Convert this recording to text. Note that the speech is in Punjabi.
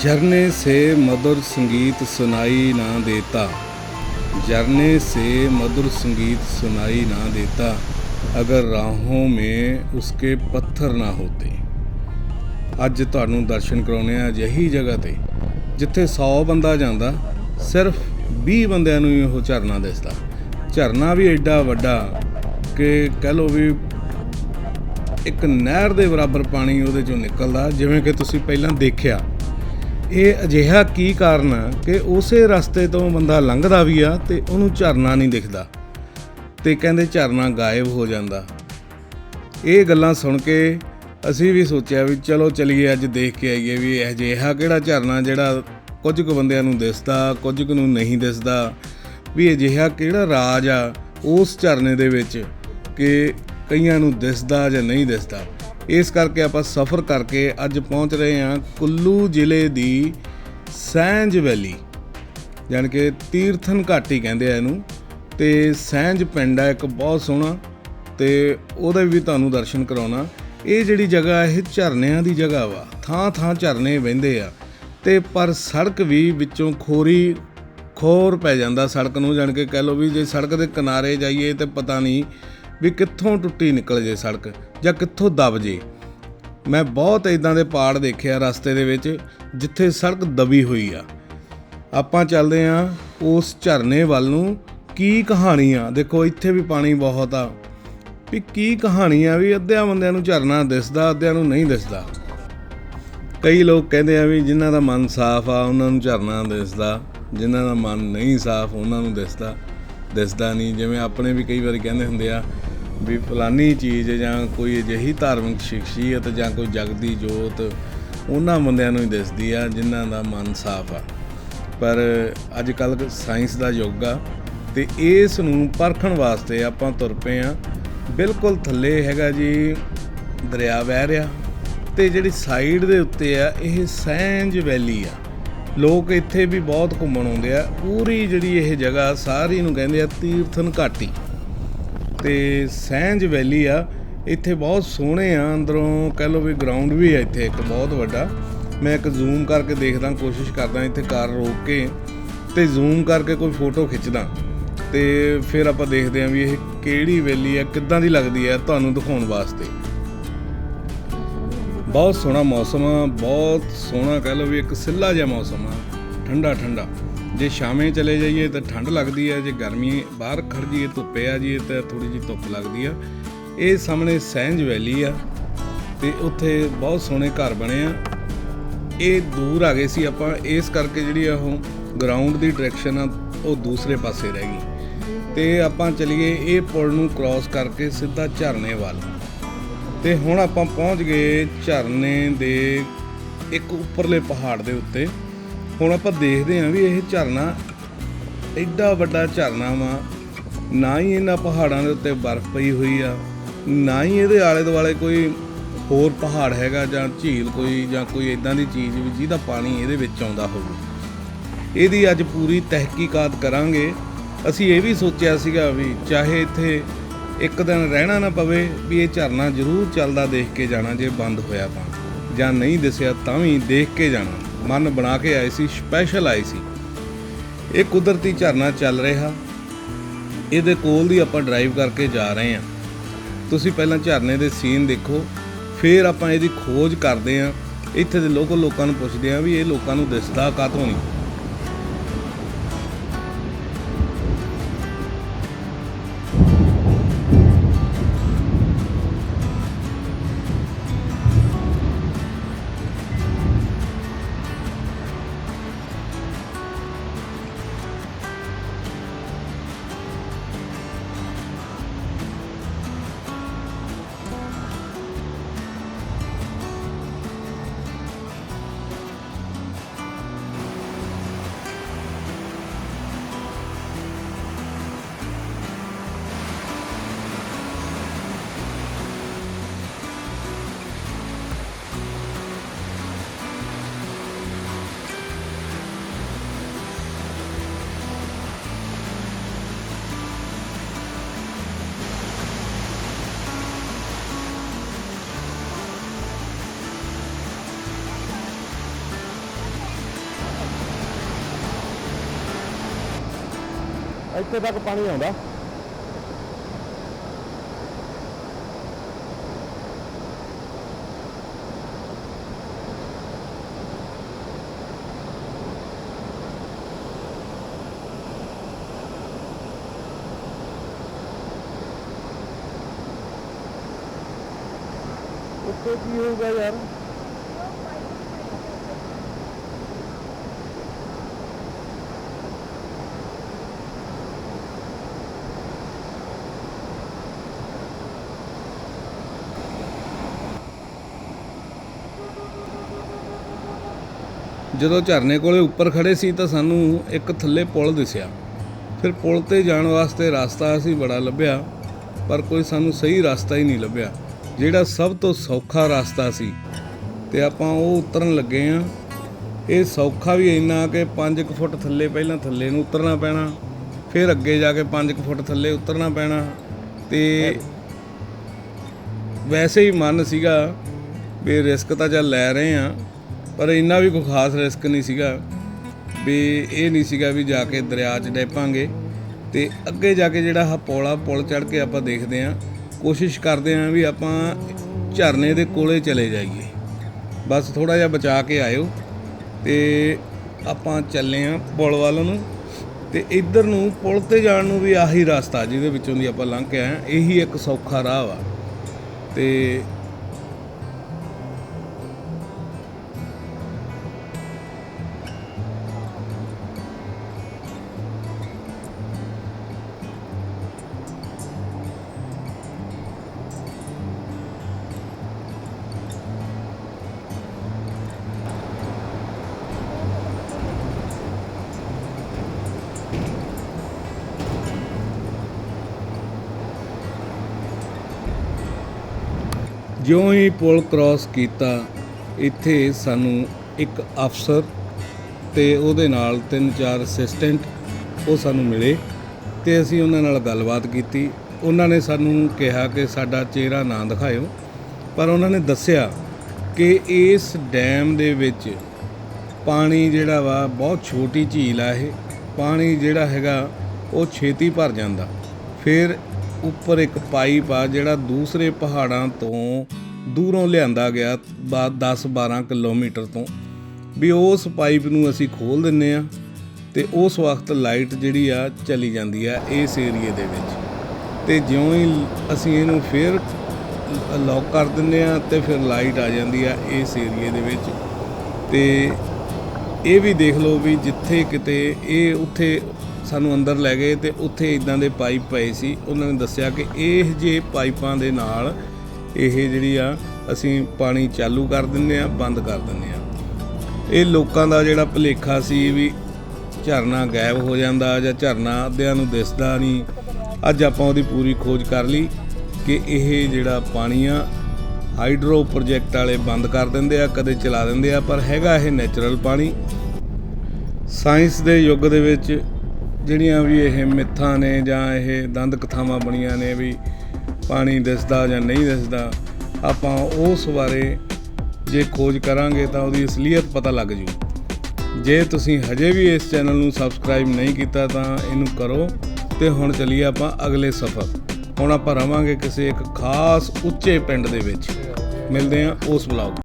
झरने से मधुर संगीत सुनाई ना देता झरने से मधुर संगीत सुनाई ना देता अगर राहों में उसके पत्थर ना होते ਅੱਜ ਤੁਹਾਨੂੰ ਦਰਸ਼ਨ ਕਰਾਉਣੇ ਆ ਅਜਿਹੀ ਜਗ੍ਹਾ ਤੇ ਜਿੱਥੇ 100 ਬੰਦਾ ਜਾਂਦਾ ਸਿਰਫ 20 ਬੰਦਿਆਂ ਨੂੰ ਹੀ ਉਹ ਝਰਨਾ ਦਿਸਦਾ ਝਰਨਾ ਵੀ ਐਡਾ ਵੱਡਾ ਕਿ ਕਹਿ ਲਓ ਵੀ ਇੱਕ ਨਹਿਰ ਦੇ ਬਰਾਬਰ ਪਾਣੀ ਉਹਦੇ ਚੋਂ ਨਿਕਲਦਾ ਜਿਵੇਂ ਕਿ ਤੁਸੀਂ ਪਹਿਲਾਂ ਦੇਖਿਆ ਇਹ ਅਜਿਹਾ ਕੀ ਕਾਰਨ ਆ ਕਿ ਉਸੇ ਰਸਤੇ ਤੋਂ ਬੰਦਾ ਲੰਘਦਾ ਵੀ ਆ ਤੇ ਉਹਨੂੰ ਝਰਨਾ ਨਹੀਂ ਦਿਖਦਾ ਤੇ ਕਹਿੰਦੇ ਝਰਨਾ ਗਾਇਬ ਹੋ ਜਾਂਦਾ। ਇਹ ਗੱਲਾਂ ਸੁਣ ਕੇ ਅਸੀਂ ਵੀ ਸੋਚਿਆ ਵੀ ਚਲੋ ਚਲੀਏ ਅੱਜ ਦੇਖ ਕੇ ਆਈਏ ਵੀ ਇਹ ਜਿਹਾ ਕਿਹੜਾ ਝਰਨਾ ਜਿਹੜਾ ਕੁਝ ਕੁ ਬੰਦਿਆਂ ਨੂੰ ਦਿਸਦਾ, ਕੁਝ ਕੁ ਨੂੰ ਨਹੀਂ ਦਿਸਦਾ। ਵੀ ਅਜਿਹਾ ਕਿਹੜਾ ਰਾਜ ਆ ਉਸ ਝਰਨੇ ਦੇ ਵਿੱਚ ਕਿ ਕਈਆਂ ਨੂੰ ਦਿਸਦਾ ਜਾਂ ਨਹੀਂ ਦਿਸਦਾ। ਇਸ ਕਰਕੇ ਆਪਾਂ ਸਫ਼ਰ ਕਰਕੇ ਅੱਜ ਪਹੁੰਚ ਰਹੇ ਹਾਂ ਕੁੱਲੂ ਜ਼ਿਲ੍ਹੇ ਦੀ ਸੈਂਜ ਵੈਲੀ, ਜਾਣੀ ਕਿ ਤੀਰਥਨ ਘਾਟੀ ਕਹਿੰਦੇ ਆ ਇਹਨੂੰ। ਤੇ ਸੈਂਜ ਪਿੰਡ ਹੈ ਇੱਕ ਬਹੁਤ ਸੋਹਣਾ, ਤੇ ਉਹਦੇ ਵੀ ਤੁਹਾਨੂੰ ਦਰਸ਼ਨ ਕਰਾਉਣਾ। ਇਹ ਜਿਹੜੀ ਜਗ੍ਹਾ, ਇਹ ਝਰਨਿਆਂ ਦੀ ਜਗ੍ਹਾ ਵਾ, ਥਾਂ ਥਾਂ ਝਰਨੇ ਵਹਿੰਦੇ ਆ। ਤੇ ਪਰ ਸੜਕ ਵੀ ਵਿੱਚੋਂ ਖੋਰੀ, ਖੋਰ ਪੈ ਜਾਂਦਾ ਸੜਕ ਨੂੰ, ਜਾਣ ਕੇ ਕਹਿ ਲਓ ਵੀ ਜੇ ਸੜਕ ਦੇ ਕਿਨਾਰੇ ਜਾਈਏ ਤੇ ਪਤਾ ਨਹੀਂ ਵੀ ਕਿੱਥੋਂ ਟੁੱਟੀ ਨਿਕਲ ਜੇ ਸੜਕ ਜਾਂ ਕਿੱਥੋਂ ਦਬ ਜੇ। ਮੈਂ ਬਹੁਤ ਇਦਾਂ ਦੇ ਪਾੜ ਦੇਖਿਆ ਰਸਤੇ ਦੇ ਵਿੱਚ ਜਿੱਥੇ ਸੜਕ ਦਬੀ ਹੋਈ ਆ। ਆਪਾਂ ਚੱਲਦੇ ਆਂ ਉਸ ਝਰਨੇ ਵੱਲ ਨੂੰ। ਕੀ ਕਹਾਣੀ ਆ ਦੇਖੋ, ਇੱਥੇ ਵੀ ਪਾਣੀ ਬਹੁਤ ਆ। ਵੀ ਕੀ ਕਹਾਣੀ ਆ ਵੀ ਅੱਧਿਆਂ ਬੰਦਿਆਂ ਨੂੰ ਝਰਨਾ ਦਿਸਦਾ, ਅੱਧਿਆਂ ਨੂੰ ਨਹੀਂ ਦਿਸਦਾ। ਕਈ ਲੋਕ ਕਹਿੰਦੇ ਆ ਵੀ ਜਿਨ੍ਹਾਂ ਦਾ ਮਨ ਸਾਫ਼ ਆ, ਉਹਨਾਂ ਨੂੰ ਝਰਨਾ ਦਿਸਦਾ। ਜਿਨ੍ਹਾਂ ਦਾ ਮਨ ਨਹੀਂ ਸਾਫ਼, ਉਹਨਾਂ ਨੂੰ ਦਿਸਦਾ ਦਿਸਦਾ ਨਹੀਂ। ਜਿਵੇਂ ਆਪਣੇ ਵੀ ਕਈ ਵਾਰੀ ਕਹਿੰਦੇ ਹੁੰਦੇ ਆ ਵੀ ਫਲਾਨੀ ਚੀਜ਼ ਜਾਂ ਕੋਈ ਅਜਿਹੀ ਧਾਰਮਿਕ ਸ਼ਖਸੀਅਤ ਜਾਂ ਕੋਈ ਜਗਦੀ ਜੋਤ, ਉਹਨਾਂ ਬੰਦਿਆਂ ਨੂੰ ਹੀ ਦਿਸਦੀ ਆ ਜਿਨ੍ਹਾਂ ਦਾ ਮਨ ਸਾਫ਼ ਆ। ਪਰ ਅੱਜ ਕੱਲ ਸਾਇੰਸ ਦਾ ਯੁੱਗ ਆ ਤੇ ਇਸ ਨੂੰ ਪਰਖਣ ਵਾਸਤੇ ਆਪਾਂ ਤੁਰ ਪਏ ਆ। ਬਿਲਕੁਲ ਥੱਲੇ ਹੈਗਾ ਜੀ ਦਰਿਆ ਵਹਿ ਰਿਹਾ ਤੇ ਜਿਹੜੀ ਸਾਈਡ ਦੇ ਉੱਤੇ ਆ, ਇਹ ਸੈਂਜ ਵੈਲੀ ਆ। ਲੋਕ ਇੱਥੇ ਵੀ ਬਹੁਤ ਘੁੰਮਣ ਆਉਂਦੇ ਆ। ਪੂਰੀ ਜਿਹੜੀ ਇਹ ਜਗ੍ਹਾ ਸਾਰੀ ਨੂੰ ਕਹਿੰਦੇ ਆ ਤੀਰਥਨ ਘਾਟੀ। ਤੇ ਸੈਂਜ ਵੈਲੀ ਆ। ਇੱਥੇ ਬਹੁਤ ਸੋਹਣੇ ਆ, ਅੰਦਰੋਂ ਕਹਿ ਲਓ ਵੀ ਗਰਾਊਂਡ ਵੀ ਆ ਇੱਥੇ ਇੱਕ, ਬਹੁਤ ਵੱਡਾ। ਮੈਂ ਇੱਕ ਜ਼ੂਮ ਕਰਕੇ ਦੇਖਦਾ, ਕੋਸ਼ਿਸ਼ ਕਰਦਾ ਇੱਥੇ ਕਾਰ ਰੋਕ ਕੇ ਤੇ ਜ਼ੂਮ ਕਰਕੇ ਕੋਈ ਫੋਟੋ ਖਿੱਚਦਾ। ਤੇ ਫਿਰ ਆਪਾਂ ਦੇਖਦੇ ਆਂ ਵੀ ਇਹ ਕਿਹੜੀ ਵੈਲੀ ਆ, ਕਿੱਦਾਂ ਦੀ ਲੱਗਦੀ ਆ ਤੁਹਾਨੂੰ ਦਿਖਾਉਣ ਵਾਸਤੇ। ਬਹੁਤ ਸੋਹਣਾ ਮੌਸਮ ਆ, ਬਹੁਤ ਸੋਹਣਾ ਕਹਿ ਲਓ ਵੀ ਇੱਕ ਸਿੱਲਾ ਜਿਹਾ ਮੌਸਮ ਆ ਠੰਡਾ ਠੰਡਾ ਜੇ ਸ਼ਾਮੇ ਚਲੇ ਜਾਈਏ ਤਾਂ ਠੰਡ ਲੱਗਦੀ ਹੈ, ਜੇ ਗਰਮੀ ਬਾਹਰ ਖੜ ਜਾਈਏ, ਧੁੱਪੇ ਆ ਜਾਈਏ ਤਾਂ ਥੋੜੀ ਜਿਹੀ ਧੁੱਪ ਲੱਗਦੀ ਆ। ਇਹ ਸਾਹਮਣੇ ਸੈਂਜ ਵੈਲੀ ਆ ਤੇ ਉੱਥੇ ਬਹੁਤ ਸੋਹਣੇ ਘਰ ਬਣੇ ਆ। ਇਹ ਦੂਰ ਆ ਗਏ ਸੀ ਆਪਾਂ, ਇਸ ਕਰਕੇ ਜਿਹੜੀ ਆ ਉਹ ਗਰਾਊਂਡ ਦੀ ਡਾਇਰੈਕਸ਼ਨ ਆ, ਉਹ ਦੂਸਰੇ ਪਾਸੇ ਰਹਿ ਗਈ। ਤੇ ਆਪਾਂ ਚਲੀਏ ਇਹ ਪੁਲ ਨੂੰ ਕ੍ਰਾਸ ਕਰਕੇ ਸਿੱਧਾ ਝਰਨੇ ਵੱਲ। ਤੇ ਹੁਣ ਆਪਾਂ ਪਹੁੰਚ ਗਏ ਝਰਨੇ ਦੇ ਇੱਕ ਉੱਪਰਲੇ ਪਹਾੜ ਦੇ ਉੱਤੇ। ਹੁਣ ਆਪਾਂ ਦੇਖਦੇ ਹਾਂ ਵੀ ਇਹ ਝਰਨਾ ਐਡਾ ਵੱਡਾ ਝਰਨਾ ਵਾ, ਨਾ ਹੀ ਇਹਨਾਂ ਪਹਾੜਾਂ ਦੇ ਉੱਤੇ ਬਰਫ਼ ਪਈ ਹੋਈ ਆ, ਨਾ ਹੀ ਇਹਦੇ ਆਲੇ ਦੁਆਲੇ ਕੋਈ ਹੋਰ ਪਹਾੜ ਹੈਗਾ ਜਾਂ ਝੀਲ ਕੋਈ ਜਾਂ ਕੋਈ ਇਦਾਂ ਦੀ ਚੀਜ਼ ਵੀ ਜਿਹਦਾ ਪਾਣੀ ਇਹਦੇ ਵਿੱਚ ਆਉਂਦਾ ਹੋਵੇ। ਇਹਦੀ ਅੱਜ ਪੂਰੀ ਤਹਿਕੀਕਾਤ ਕਰਾਂਗੇ। ਅਸੀਂ ਇਹ ਵੀ ਸੋਚਿਆ ਸੀਗਾ ਵੀ ਚਾਹੇ ਇੱਥੇ ਇੱਕ ਦਿਨ ਰਹਿਣਾ ਨਾ ਪਵੇ, ਵੀ ਇਹ ਝਰਨਾ ਜ਼ਰੂਰ ਚੱਲਦਾ ਦੇਖ ਕੇ ਜਾਣਾ ਜੇ ਬੰਦ ਹੋਇਆ ਤਾਂ, ਜਾਂ ਨਹੀਂ ਦਿਸਿਆ ਤਾਂ ਵੀ ਦੇਖ ਕੇ ਜਾਣਾ। ਮਨ ਬਣਾ ਕੇ ਆਏ ਸੀ ਸਪੈਸ਼ਲ ਆਏ ਸੀ। ਇਹ ਕੁਦਰਤੀ ਝਰਨਾ ਚੱਲ ਰਿਹਾ। ਇਹਦੇ ਕੋਲ ਦੀ ਆਪਾਂ ਡਰਾਈਵ ਕਰਕੇ ਜਾ ਰਹੇ ਹਾਂ। ਤੁਸੀਂ ਪਹਿਲਾਂ ਝਰਨੇ ਦੇ ਸੀਨ ਦੇਖੋ, ਫਿਰ ਆਪਾਂ ਇਹਦੀ ਖੋਜ ਕਰਦੇ ਹਾਂ। ਇੱਥੇ ਦੇ ਲੋਕਲ ਲੋਕਾਂ ਨੂੰ ਪੁੱਛਦੇ ਹਾਂ ਵੀ ਇਹ ਲੋਕਾਂ ਨੂੰ ਦਿਸਦਾ ਕਾਹਤੋਂ ਨਹੀਂ ਇੱਥੇ ਤੱਕ ਪਾਣੀ ਆਉਂਦਾ। ਉੱਤੇ ਕੀ ਹੋਊਗਾ ਯਾਰ? ਜਦੋਂ ਝਰਨੇ ਕੋਲੇ ਉੱਪਰ ਖੜੇ ਸੀ ਤਾਂ ਸਾਨੂੰ ਇੱਕ ਥੱਲੇ ਪੁਲ ਦਿਸਿਆ। ਫਿਰ ਪੁਲ ਤੇ ਜਾਣ ਵਾਸਤੇ ਰਸਤਾ ਅਸੀਂ ਬੜਾ ਲੱਭਿਆ, ਪਰ ਕੋਈ ਸਾਨੂੰ ਸਹੀ ਰਸਤਾ ਹੀ ਨਹੀਂ ਲੱਭਿਆ, ਜਿਹੜਾ ਸਭ ਤੋਂ ਸੌਖਾ ਰਸਤਾ ਸੀ। ਤੇ ਆਪਾਂ ਉਹ ਉਤਰਨ ਲੱਗੇ ਆ। ਇਹ ਸੌਖਾ ਵੀ ਇੰਨਾ ਕਿ 5 ਫੁੱਟ ਥੱਲੇ ਪਹਿਲਾਂ ਥੱਲੇ ਨੂੰ ਉਤਰਨਾ ਪੈਣਾ, ਫਿਰ ਅੱਗੇ ਜਾ ਕੇ 5 ਫੁੱਟ ਥੱਲੇ ਉਤਰਨਾ ਪੈਣਾ। ਤੇ ਵੈਸੇ ਹੀ ਮਨ ਸੀਗਾ ਵੀ ਰਿਸਕ ਤਾਂ ਚੱਲ ਲੈ ਰਹੇ ਆ ਪਰ ਇੰਨਾ ਵੀ ਕੋਈ ਖਾਸ ਰਿਸਕ ਨਹੀਂ ਸੀਗਾ ਵੀ ਇਹ ਨਹੀਂ ਸੀਗਾ ਵੀ ਜਾ ਕੇ ਦਰਿਆ 'ਚ ਡੈਪਾਂਗੇ। ਤੇ ਅੱਗੇ ਜਾ ਕੇ ਜਿਹੜਾ ਆਹ ਪੌਲਾ, ਪੁਲ ਚੜ ਕੇ ਆਪਾਂ ਦੇਖਦੇ ਆਂ ਕੋਸ਼ਿਸ਼ ਕਰਦੇ ਆਂ ਵੀ ਆਪਾਂ ਝਰਨੇ ਦੇ ਕੋਲੇ ਚਲੇ ਜਾਈਏ। ਬਸ ਥੋੜਾ ਜਿਹਾ ਬਚਾ ਕੇ ਆਇਓ ਤੇ ਆਪਾਂ ਚੱਲੇ ਆਂ ਪੁਲ ਵੱਲ ਨੂੰ ਤੇ ਇੱਧਰ ਨੂੰ ਪੁਲ ਤੇ ਜਾਣ ਨੂੰ ਵੀ ਆਹੀ ਰਸਤਾ ਜਿਹਦੇ ਵਿੱਚੋਂ ਦੀ ਆਪਾਂ ਲੰਘ ਕੇ ਆਏ ਇਹੀ ਇੱਕ ਸੌਖਾ ਰਾਹ ਵਾ। ਤੇ ਜਿਉਂ ਹੀ ਪੁਲ ਕ੍ਰਾਸ ਕੀਤਾ, ਇੱਥੇ ਸਾਨੂੰ ਇੱਕ ਅਫਸਰ ਤੇ ਉਹਦੇ ਨਾਲ ਤਿੰਨ ਚਾਰ ਅਸਿਸਟੈਂਟ ਉਹ ਸਾਨੂੰ ਮਿਲੇ ਤੇ ਅਸੀਂ ਉਹਨਾਂ ਨਾਲ ਗੱਲਬਾਤ ਕੀਤੀ। ਉਹਨਾਂ ਨੇ ਸਾਨੂੰ ਕਿਹਾ ਕਿ ਸਾਡਾ ਚਿਹਰਾ ਨਾ ਦਿਖਾਇਓ, ਪਰ ਉਹਨਾਂ ਨੇ ਦੱਸਿਆ ਕਿ ਇਸ ਡੈਮ ਦੇ ਵਿੱਚ ਪਾਣੀ ਜਿਹੜਾ ਵਾ ਬਹੁਤ ਛੋਟੀ ਝੀਲ ਆ ਇਹ, ਪਾਣੀ ਜਿਹੜਾ ਹੈਗਾ ਉਹ ਛੇਤੀ ਭਰ ਜਾਂਦਾ। ਫਿਰ ਉੱਪਰ ਇੱਕ ਪਾਈਪ ਆ ਜਿਹੜਾ ਦੂਸਰੇ ਪਹਾੜਾਂ ਤੋਂ ਦੂਰੋਂ ਲਿਆਂਦਾ ਗਿਆ 10 12 ਕਿਲੋਮੀਟਰ ਤੋਂ। ਵੀ ਉਸ ਪਾਈਪ ਨੂੰ ਅਸੀਂ ਖੋਲ ਦਿੰਨੇ ਆ ਤੇ ਉਸ ਵਕਤ ਲਾਈਟ ਜਿਹੜੀ ਆ ਚਲੀ ਜਾਂਦੀ ਆ ਇਸ ਏਰੀਏ ਦੇ ਵਿੱਚ। ਤੇ ਜਿਉਂ ਹੀ ਅਸੀਂ ਇਹਨੂੰ ਫੇਰ ਲੌਕ ਕਰ ਦਿੰਨੇ ਆ ਤੇ ਫਿਰ ਲਾਈਟ ਆ ਜਾਂਦੀ ਆ ਇਸ ਏਰੀਏ ਦੇ ਵਿੱਚ। ਤੇ ਇਹ ਵੀ ਦੇਖ ਲਓ ਵੀ ਜਿੱਥੇ ਕਿਤੇ ਇਹ ਉੱਥੇ ਸਾਨੂੰ ਅੰਦਰ ਲੈ ਗਏ ਤੇ ਉੱਥੇ ਇਦਾਂ ਦੇ ਪਾਈਪ ਪਏ ਸੀ। ਉਹਨਾਂ ਨੇ ਦੱਸਿਆ ਕਿ ਇਹ ਜੇ ਪਾਈਪਾਂ ਦੇ ਨਾਲ ਇਹ ਜਿਹੜੀ ਆ, ਅਸੀਂ ਪਾਣੀ ਚਾਲੂ ਕਰ ਦਿੰਨੇ ਆ, ਬੰਦ ਕਰ ਦਿੰਨੇ ਆ। ਇਹ ਲੋਕਾਂ ਦਾ ਜਿਹੜਾ ਭੁਲੇਖਾ ਸੀ ਵੀ ਝਰਨਾ ਗਾਇਬ ਹੋ ਜਾਂਦਾ ਜਾਂ ਝਰਨਾ ਅੱਧਿਆਂ ਨੂੰ ਦਿਸਦਾ ਨਹੀਂ। ਅੱਜ ਆਪਾਂ ਉਹਦੀ ਪੂਰੀ ਖੋਜ ਕਰ ਲਈ ਕਿ ਇਹ ਜਿਹੜਾ ਪਾਣੀ ਆ, ਹਾਈਡਰੋ ਪ੍ਰੋਜੈਕਟ ਵਾਲੇ ਬੰਦ ਕਰ ਦਿੰਦੇ ਆ, ਕਦੇ ਚਲਾ ਦਿੰਦੇ ਆ, ਪਰ ਹੈਗਾ ਇਹ ਨੇਚਰਲ ਪਾਣੀ। ਸਾਇੰਸ ਦੇ ਯੁੱਗ ਦੇ ਵਿੱਚ ਜਿਹੜੀਆਂ ਵੀ ਇਹ ਮਿੱਥਾਂ ਨੇ ਜਾਂ ਇਹ ਦੰਦ ਕਥਾਵਾਂ ਬਣੀਆਂ ਨੇ ਵੀ ਪਾਣੀ ਦਿਸਦਾ ਜਾਂ ਨਹੀਂ ਦਿਸਦਾ, ਆਪਾਂ ਉਸ ਬਾਰੇ ਜੇ ਖੋਜ ਕਰਾਂਗੇ ਤਾਂ ਉਹਦੀ ਅਸਲੀਅਤ ਪਤਾ ਲੱਗ ਜੂ। ਜੇ ਤੁਸੀਂ ਹਜੇ ਵੀ ਇਸ ਚੈਨਲ ਨੂੰ ਸਬਸਕ੍ਰਾਈਬ ਨਹੀਂ ਕੀਤਾ ਤਾਂ ਇਹਨੂੰ ਕਰੋ ਤੇ ਹੁਣ ਚੱਲੀਏ ਆਪਾਂ ਅਗਲੇ ਸਫ਼ਰ। ਹੁਣ ਆਪਾਂ ਰਵਾਂਗੇ ਕਿਸੇ ਇੱਕ ਖਾਸ ਉੱਚੇ ਪਿੰਡ ਦੇ ਵਿੱਚ। ਮਿਲਦੇ ਹਾਂ ਉਸ ਵਲੌਗ